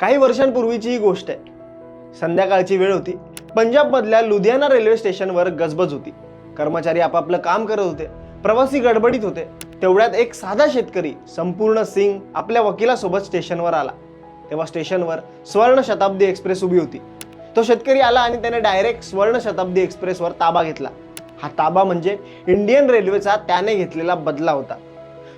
काही वर्षांपूर्वीची ही गोष्ट आहे. संध्याकाळची वेळ होती. पंजाबमधल्या लुधियाना रेल्वे स्टेशनवर गजबज होती. कर्मचारी आपापलं काम करत होते. प्रवासी गडबडीत होते. तेवढ्यात एक साधा शेतकरी संपूर्ण सिंग आपल्या वकिलासोबत स्टेशनवर आला. तेव्हा स्टेशनवर स्वर्ण शताब्दी एक्सप्रेस उभी होती. तो शेतकरी आला आणि त्याने डायरेक्ट स्वर्ण शताब्दी एक्सप्रेसवर ताबा घेतला. हा ताबा म्हणजे इंडियन रेल्वेचा त्याने घेतलेला बदला होता.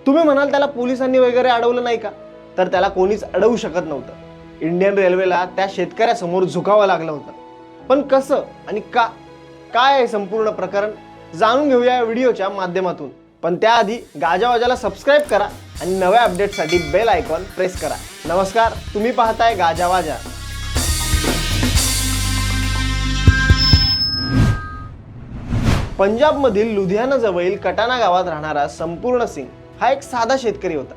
तुम्ही म्हणाल त्याला पोलिसांनी वगैरे अडवलं नाही का? तर त्याला कोणीच अडवू शकत नव्हतं. इंडियन रेल्वेला त्या शेतकऱ्यासमोर झुकावं लागलं होतं. पण कसं आणि का काय आहे संपूर्ण प्रकरण जाणून घेऊया या व्हिडिओच्या माध्यमातून. पण त्याआधी गाजावाजाला सबस्क्राईब करा आणि नव्या अपडेटसाठी बेल आयकॉन प्रेस करा. नमस्कार तुम्ही पाहताय गाजावाजा. पंजाबमधील लुधियानाजवळील कटाना गावात राहणारा संपूर्ण सिंग हा एक साधा शेतकरी होता.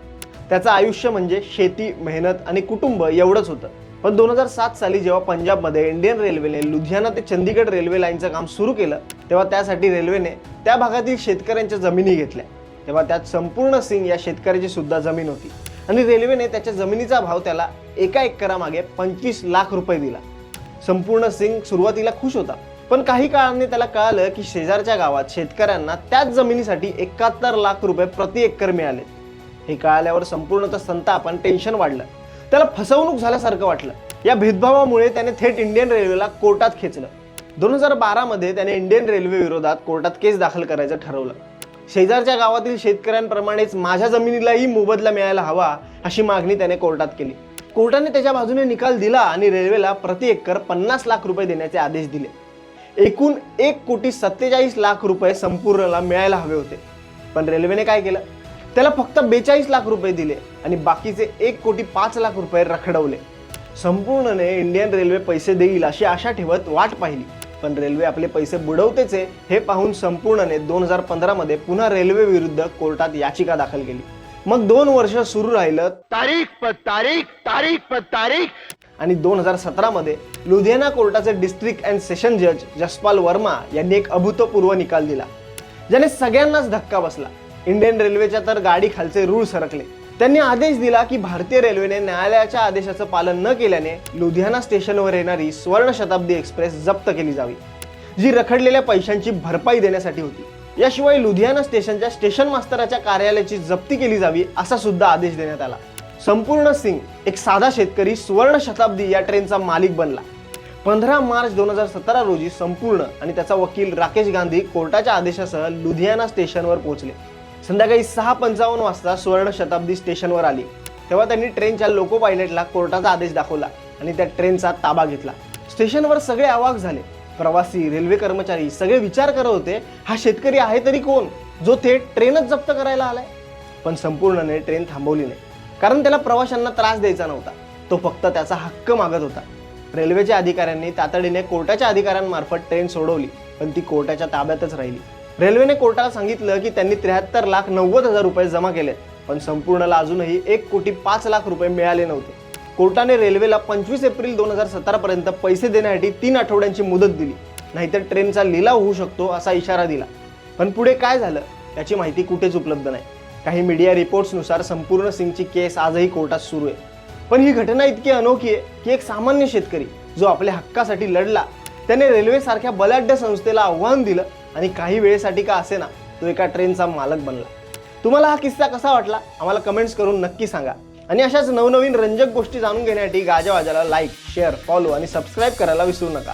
त्याचं आयुष्य म्हणजे शेती मेहनत आणि कुटुंब एवढंच होतं. पण दोन हजार सात साली जेव्हा पंजाबमध्ये इंडियन रेल्वेने लुधियाना ते चंदीगड रेल्वे लाईनचं काम सुरू केलं तेव्हा त्यासाठी रेल्वेने त्या भागातील शेतकऱ्यांच्या जमिनी घेतल्या. तेव्हा त्यात संपूर्ण सिंग या शेतकऱ्याची सुद्धा जमीन होती. आणि रेल्वेने त्याच्या जमिनीचा भाव त्याला एका एकरामागे पंचवीस लाख रुपये दिला. संपूर्ण सिंग सुरुवातीला खुश होता. पण काही काळाने त्याला कळालं की शेजारच्या गावात शेतकऱ्यांना त्याच जमिनीसाठी एकाहत्तर लाख रुपये प्रति एकर मिळाले. हे कळाल्यावर संपूर्णतः संताप आणि टेन्शन वाढलं. त्याला फसवणूक झाल्यासारखं वाटलं. या भेदभावामुळे त्याने थेट इंडियन रेल्वेला कोर्टात खेचलं. दोन हजार बारामध्ये त्याने इंडियन रेल्वे विरोधात कोर्टात केस दाखल करायचं ठरवलं. शेजारच्या गावातील शेतकऱ्यांप्रमाणेच माझ्या जमिनीलाही मोबदला मिळायला हवा अशी मागणी त्याने कोर्टात केली. कोर्टाने त्याच्या बाजूने निकाल दिला आणि रेल्वेला प्रति एकर पन्नास लाख रुपये देण्याचे आदेश दिले. एकूण एक कोटी सत्तेचाळीस लाख रुपये संपूर्णला मिळायला हवे होते. पण रेल्वेने काय केलं? त्याला फक्त बेचाळीस लाख रुपये दिले आणि बाकीचे एक कोटी पाच लाख रुपये रखडवले. संपूर्णने इंडियन रेल्वे पैसे देईल अशी आशा ठेवत वाट पाहिली. पण रेल्वे आपले पैसे बुडवतेच हे पाहून संपूर्णने दोन हजार पंधरामध्ये पुन्हा रेल्वे विरुद्ध कोर्टात याचिका दाखल केली. मग दोन वर्ष सुरू राहिलं तारीख पर तारीख तारीख पर तारीख. आणि दोन हजार सतरामध्ये लुधियाना कोर्टाचे डिस्ट्रिक्ट अँड सेशन जज जसपाल वर्मा यांनी एक अभूतपूर्व निकाल दिला ज्याने सगळ्यांनाच धक्का बसला. इंडियन रेल्वेच्या तर गाडी खालचे रूळ सरकले. त्यांनी आदेश दिला की भारतीय रेल्वेने न्यायालयाच्या आदेशाचं पालन न केल्याने लुधियाना स्टेशनवर येणारी स्वर्ण शताब्दी एक्सप्रेस जप्त केली जावी जी रखडलेल्या पैशांची भरपाई देण्यासाठी होती. याशिवाय लुधियाना स्टेशनच्या स्टेशन मास्तराच्या कार्यालयाची जप्ती केली जावी असा सुद्धा आदेश देण्यात आला. संपूर्ण सिंग एक साधा शेतकरी सुवर्ण शताब्दी या ट्रेनचा मालिक बनला. पंधरा मार्च दोन हजार सतरा रोजी संपूर्ण आणि त्याचा वकील राकेश गांधी कोर्टाच्या आदेशासह लुधियाना स्टेशनवर पोहोचले. संध्याकाळी सहा पंचावन्न वाजता सुवर्ण शताब्दी स्टेशनवर आली. तेव्हा त्यांनी ट्रेनच्या लोको पायलटला कोर्टाचा आदेश दाखवला आणि त्या ट्रेनचा ताबा घेतला. स्टेशनवर सगळे अवाक झाले. प्रवासी रेल्वे कर्मचारी सगळे विचार करत होते हा शेतकरी आहे तरी कोण? जो थेट ट्रेनच जप्त करायला आलाय. पण संपूर्णने ट्रेन थांबवली नाही. कारण त्याला प्रवाशांना त्रास द्यायचा नव्हता. तो फक्त त्याचा हक्क मागत होता. रेल्वेच्या अधिकाऱ्यांनी तातडीने कोर्टाच्या अधिकाऱ्यांमार्फत ट्रेन सोडवली पण ती कोर्टाच्या ताब्यातच राहिली. रेल्वेने कोर्टाला सांगितलं की त्यांनी त्र्याहत्तर लाख नव्वद हजार रुपये जमा केले पण संपूर्णला अजूनही एक कोटी पाच लाख रुपये मिळाले नव्हते. कोर्टाने रेल्वेला पंचवीस एप्रिल दोन हजार सतरापर्यंत पैसे देण्यासाठी तीन आठवड्यांची मुदत दिली. नाहीतर ट्रेनचा लिलाव होऊ शकतो असा इशारा दिला. पण पुढे काय झालं याची माहिती कुठेच उपलब्ध नाही. काही मीडिया रिपोर्ट्सनुसार संपूर्ण सिंगची केस आजही कोर्टात सुरू आहे. पण ही घटना इतकी अनोखी आहे की एक सामान्य शेतकरी जो आपल्या हक्कासाठी लढला त्याने रेल्वेसारख्या बलाढ्य संस्थेला आव्हान दिलं आणि काही वेळेसाठी का असे ना तो एका ट्रेनचा मालक बनला. तुम्हाला हा किस्सा कसा वाटला? आम्हाला कमेंट्स करून नक्की सांगा. आणि अशाच नवनवीन रंजक गोष्टी जाणून घेण्यासाठी गाजावाजाला लाईक शेअर फॉलो आणि सबस्क्राईब करायला विसरू नका.